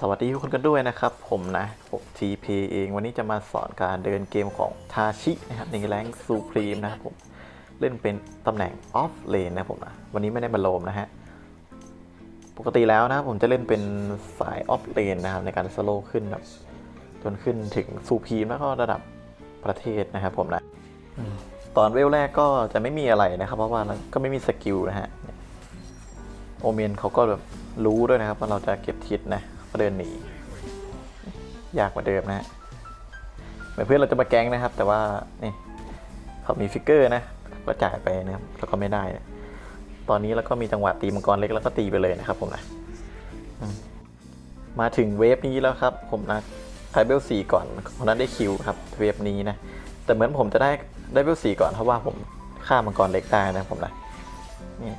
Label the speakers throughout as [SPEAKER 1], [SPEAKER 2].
[SPEAKER 1] สวัสดีทุกคนกันด้วยนะครับผมนะผม TP เองวันนี้จะมาสอนการเดินเกมของทาชินะครับในแรงซูพรีมนะครับผมเล่นเป็นตำแหน่งออฟเลนนะผมนะวันนี้ไม่ได้มาโลมนะฮะปกติแล้วนะผมจะเล่นเป็นสายออฟเลนนะครับในการสโลขึ้นแบบจนขึ้นถึงซูพรีมแล้วก็ระดับประเทศนะครับผมนะตอนเวลแรกก็จะไม่มีอะไรนะครับ เพราะว่าเราก็ไม่มีสกิลนะฮะโอเมนเขาก็แบบรู้ด้วยนะครับว่าเราจะเก็บทิศนะ ก็เดินหนี ยากกว่าเดิมนะฮะเหมือนเพื่อนเราจะมาแก๊งนะครับ แต่ว่านี่เขามีฟิกเกอร์นะก็จ่ายไปนะครับแล้วก็ไม่ได้นะตอนนี้เราก็มีจังหวะตีมังกรเล็กแล้วก็ตีไปเลยนะครับผมนะมาถึงเวฟนี้แล้วครับ ผมนะไทเบลสี่ก่อนคนนั้นได้คิวครับเวฟนี้นะแต่เหมือนผมจะได้ได้เบลสี่ก่อนเพราะว่าผมฆ่ามังกรเล็กได้นะผมนะนี่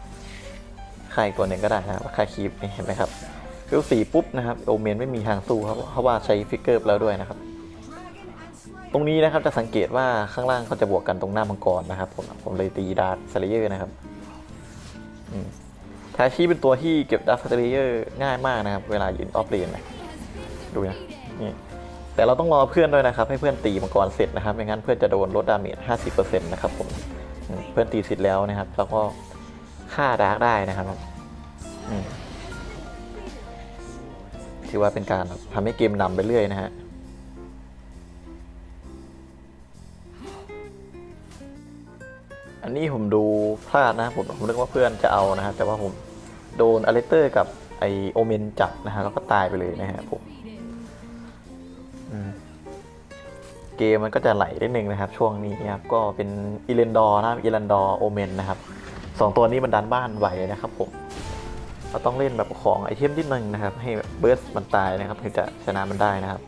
[SPEAKER 1] ใค่าอีกตัวหนึ่งก็ได้นะครับค่าคีปนี่เห็นไหมครับ ลสีปุ๊บนะครับโอเมนไม่มีทางสู้ครับเพราะว่าใช้ฟิกเกอร์แล้วด้วยนะครับ ตรงนี้นะครับจะสังเกตว่าข้างล่างเขาจะบวกกันตรงหน้ามังกรนะครับผมผมเลยตีดาร์คสเลเยอร์นะครับทาชีเป็นตัวที่เก็บดาร์คสเลเยอร์ง่ายมากนะครับ เวลายืนออฟเลนนะดูนะนี่แต่เราต้องรอเพื่อนด้วยนะครับ ให้เพื่อนตีมังกรเสร็จนะครับไม่งั้นเพื่อนจะโดนลดดาเมจ50%นะครับผมอืมเพื่อนตีเสร็จแล้วนะครับ แล้วก็ฆ่าดาร์กได้นะครับอืม ถือว่าเป็นการทำให้เกมนำไปเรื่อยนะฮะอันนี้ผมดูพลาดนะผมผมนึกว่าเพื่อนจะเอานะฮะแต่ว่าผมโดนอเลสเตอร์กับไอโอเมนจับนะฮะแล้วก็ตายไปเลยนะฮะผมเกมมันก็จะไหลได้หนึ่งนะครับ ช่วงนี้ครับก็เป็นอิเลนดอร์นะอิเลนดอร์โอเมนนะครับสองตัวนี้มันดันบ้านไหวนะครับผม เราต้องเล่นแบบของไอเทมนิดนึงนะครับ ให้เบิร์สมันตายนะครับถึงจะชนะมันได้นะครับ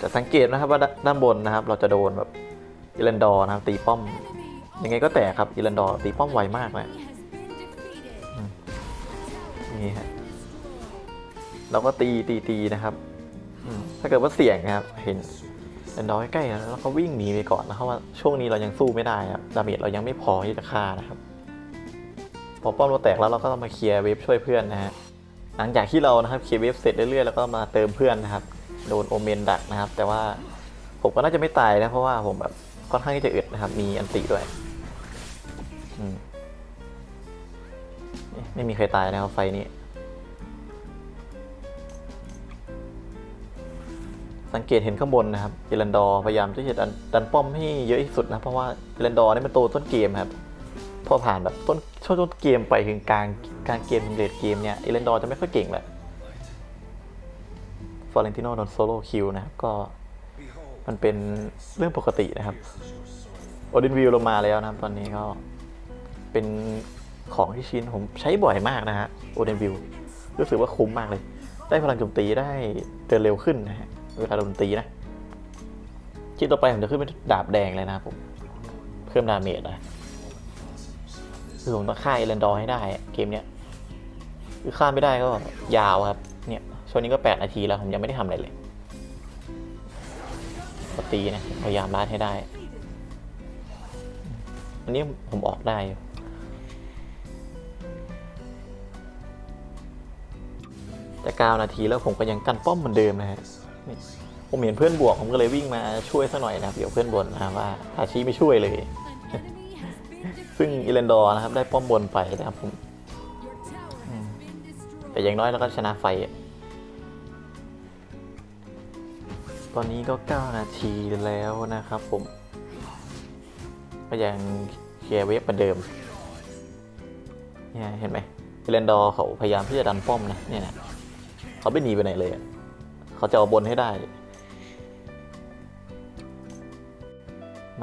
[SPEAKER 1] จะสังเกตนะครับว่าด้านบนนะครับ เราจะโดนแบบอิเลนดอร์นะครับ ตีป้อม ยังไงก็แตกครับอิเลนดอร์ตีป้อมไวมากนะนี่ฮะเราก็ตีตีตีนะครับถ้าเกิดว่าเสี่ยงนะครับเห็นเป็นดอยใกล้แล้วก็วิ่งหนีไปก่อนนะเพราะว่าช่วงนี้เรายังสู้ไม่ได้ครับดาเมจเรายังไม่พอที่จะฆ่านะครับ อป้อมเราแตกแล้วเราก็ต้องมาเคลียร์เวฟช่วยเพื่อนนะฮะหลังจากที่เรานะครับเคลียร์เวฟเสร็จเรื่อยๆแล้วก็มาเติมเพื่อนนะครับโดนโอเมนดักนะครับ แต่ว่าผมก็น่าจะไม่ตายนะเพราะว่าผมแบบค่อนข้างที่จะอึดนะครับ มีอันติด้วยไม่มีใครตายนะครับไฟนี้ สังเกตเห็นข้างบนนะครับเอรันดอพยายามที่จะดันป้อมให้เยอะที่สุดนะ เพราะว่าเอรันดอนี่เป็นตัวต้นเกมครับ พอผ่านแบบต้นช่วงต้นเกมไปถึงกลางกลางเกมเลดเกมเนี่ยเอรันดอร์จะไม่ค่อยเก่งแหละฟอเรนติโนโดนโซโล่คิวนะครับก็มันเป็นเรื่องปกตินะครับโอดินวิวลงมาแล้วนะครับตอนนี้ก็เป็นของที่ชิ้นผมใช้บ่อยมากนะฮะโอเดนวิวรู้สึกว่าคุ้มมากเลย ได้พลังโจมตีได้เดินเร็วขึ้นนะฮะเวลาโดนตีนะคิดต่อไปผมจะขึ้นเป็นดาบแดงเลยนะครับผมเพิ่มดาเมจนะ คือผมต้องฆ่าเอเลนดอร์ให้ได้เกมเนี้ยคือฆ่าไม่ได้ก็ยาวครับ เนี่ยช่วงนี้ก็ 8 นาทีแล้ว ผมยังไม่ได้ทำอะไรเลยก็ตีนะพยายามลาดให้ได้ อันนี้ผมออกได้อยู่แต่9นาทีแล้วผมก็ยังกันป้อมเหมือนเดิมนะฮะผมเห็นเพื่อนบวกผมก็เลยวิ่งมาช่วยสักหน่อยนะครับ เดี๋ยวเพื่อนบนนะว่าอาชีไม่ช่วยเลย ซึ่งอิเลนดอร์นะครับได้ป้อมบนไปนะครับผมอืมแต่อย่างน้อยเราก็ชนะไฟอะตอนนี้ก็ 9 นาทีแล้วนะครับผม ก็ยังเคลียร์เวฟเหมือนเดิม เนี่ยเห็นไหมอิเลนดอร์เขาพยายามที่จะดันป้อมนะเนี่ยนะเขาไม่หนีไปไหนเลยอะเขาจะเอาบนให้ได้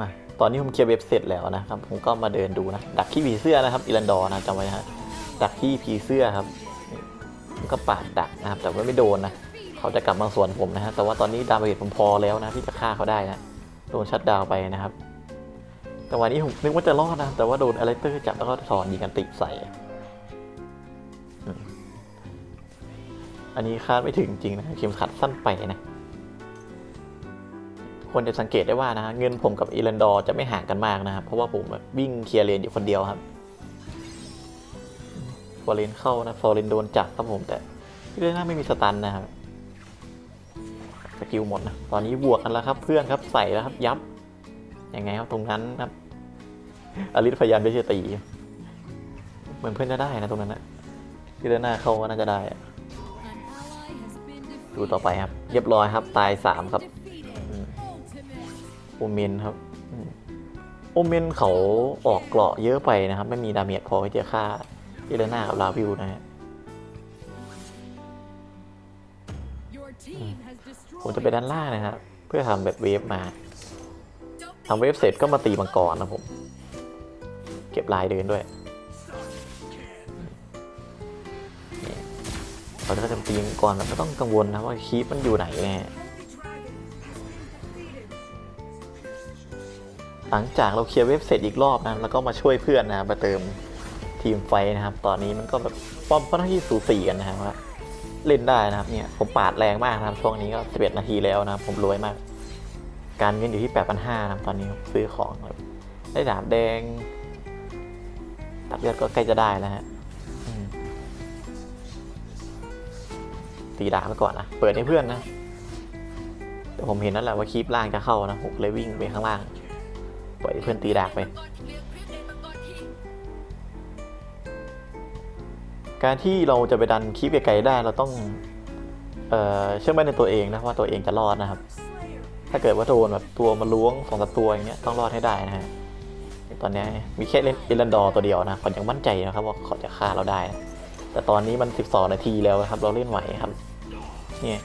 [SPEAKER 1] มา ตอนนี้ผมเคลียร์เว็บเสร็จแล้วนะครับ ผมก็มาเดินดูนะ ดักที่ผีเสื้อนะครับอิรันดอนะจำไว้นะฮะดักที่ผีเสื้อครับก็ปาดดักนะครับ แต่ว่าไม่โดนนะ เขาจะกลับมาสวนผมนะฮะ แต่ว่าตอนนี้ดาเมจผมพอแล้วนะที่จะฆ่าเขาได้นะ โดนชัดดาวไปนะครับ แต่วันนี้ผมนึกว่าจะรอดนะ แต่ว่าโดนอเลสเตอร์จับแล้วก็ถอนยิงกันติดใส่ อันนี้คาดไม่ถึงจริงนะ เข็มขัดสั้นไปนะ คนจะสังเกตได้ว่านะเงินผมกับอีเลนดอร์จะไม่ห่างกันมากนะครับเพราะว่าผมวิ่งเคลียร์เลนอยู่คนเดียวครับฟอร์เรนเข้านะฟอร์เรนโดนจับครับผมแต่พี่เลน่าไม่มีสตันนะครับสกิลหมดนะตอนนี้บวกกันแล้วครับ เพื่อนครับใส่แล้วครับยับยังไงครับตรงนั้นครับอลิสพยายามจะตีเหมือนเพื่อนจะได้นะตรงนั้นนะพี่เลน่าเข้าก็น่าจะได้อะดูต่อไปครับ เรียบร้อยครับตายสามครับ โอเมนครับอืมโอเมนเขาออกเกราะเยอะไปนะครับ ไม่มีดาเมจพอที่จะฆ่าพี่เลน่ากับลาวิวนะฮะผมจะไปด้านล่างนะครับเพื่อทำแบบเวฟมาทำเวฟเสร็จก็มาตีมังกรนะผม เก็บลายเดินด้วยนี่เราจะทำตีมังกรแบบไม่ต้องกังวลนะว่าคีปมันอยู่ไหนแน่ หลังจากเราเคลียร์เวฟเสร็จอีกรอบนะแล้วก็มาช่วยเพื่อนนะมาเติมทีมไฟนะครับ ตอนนี้มันก็แบบป้อมค่อนข้างที่สูสีกันนะครับว่าเล่นได้นะครับเนี่ยผมปาดแรงมากนะครับช่วงนี้ก็ 11 นาทีแล้วนะครับผมรวยมาก การเงินอยู่ที่ 8,500นะครับตอนนี้ซื้อของแบบได้ดาบแดงตัดเลือดก็ใกล้จะได้แล้วฮะตีดาบไปก่อนนะเปิดให้เพื่อนนะแต่ผมเห็นนั่นแหละว่าคีบล่างจะเข้านะผมเลยวิ่งไปข้างล่าง ปล่อยเพื่อนตีดาบไป การที่เราจะไปดันคลิปไกลๆได้เราต้องเออชื่อมั่นในตัวเองนะว่าตัวเองจะรอดนะครับ ถ้าเกิดว่าโดนแบบตัวมาล้วงสองสามตัวอย่างเงี้ยต้องรอดให้ได้นะฮะตอนเนี้ยมีแค่เล่นเอรันดอร์ตัวเดียวนะผมยังมั่นใจนะครับว่าเขาจะฆ่าเราได้นะแต่ตอนนี้มัน 12 นาทีแล้วครับ เราเล่นไหวครับเนี่ย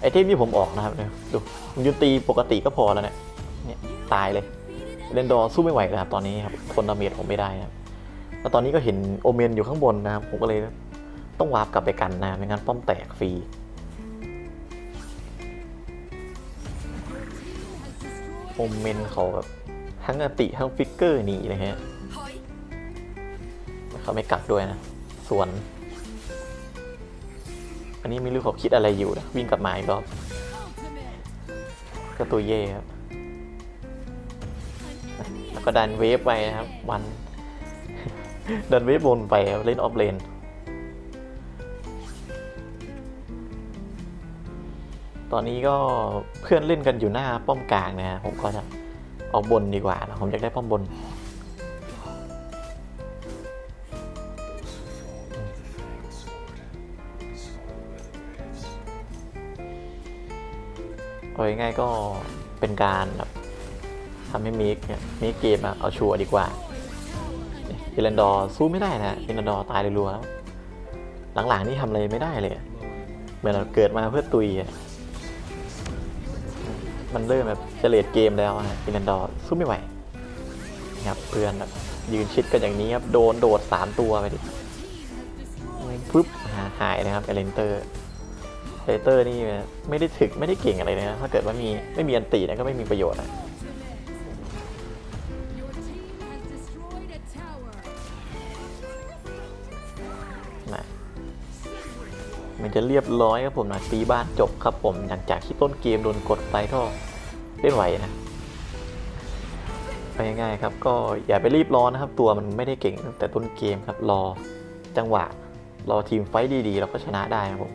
[SPEAKER 1] ไอเทมที่ผมออกนะครับเนี่ยดูผมยุตีปกติก็พอแล้วเนี่ยเนี่ยตายเลย เรนดอร์สู้ไม่ไหวแล้วครับตอนนี้ครับทนดาเมจผมไม่ได้นะครับแล้วตอนนี้ก็เห็นโอเมนอยู่ข้างบนนะครับผมก็เลยต้องวาร์ปกลับไปกันนะไม่งั้นป้อมแตกฟรีโอเมนเขาแบบทั้งอติทั้งฟิกเกอร์หนีเลยฮะเขาไม่กลับด้วยนะส่วน อันนี้ไม่รู้เขาคิดอะไรอยู่นะวิ่งกลับมาอีกรอบก็ตัวเย่ครับ แล้วก็ดันเวฟไปนะครับวันเดินเวฟบนไปเล่นออฟเลนตอนนี้ก็เพื่อนเล่นกันอยู่หน้าป้อมกลางนะฮะผมก็จะออกบนดีกว่านะผมอยากได้ป้อมบน เอาง่ายๆก็เป็นการแบบ ทำให้มิกเนี่ยมิกเกมอะเอาชัวร์ดีกว่าเอรันดอร์สู้ไม่ได้นะเอรันดอร์ตายเลยรัวหลังๆนี่ทำอะไรไม่ได้เลย เหมือนเราเกิดมาเพื่อตุยอะมันเริ่มแบบเฉลดเกมแล้วอะเอรันดอร์สู้ไม่ไหวนะครับเพื่อนแบบยืนชิดกันอย่างนี้ครับโดนโดดสามตัวไปดิปึ๊บหาหายนะครับเอเลนเตอร์เอเลนเตอร์นี่ไม่ได้ถึกไม่ได้เก่งอะไรเลยนะถ้าเกิดว่ามีไม่มีอันตีนะก็ไม่มีประโยชน์นะ มันจะเรียบร้อยครับผมนะตีบ้านจบครับผมหลังจากที่ต้นเกมโดนกดไปก็เล่นไหวนะไปง่ายๆครับก็อย่าไปรีบร้อนนะครับ ตัวมันไม่ได้เก่งตั้งแต่ต้นเกมครับรอจังหวะรอทีมไฟดีๆเราก็ชนะได้ครับผม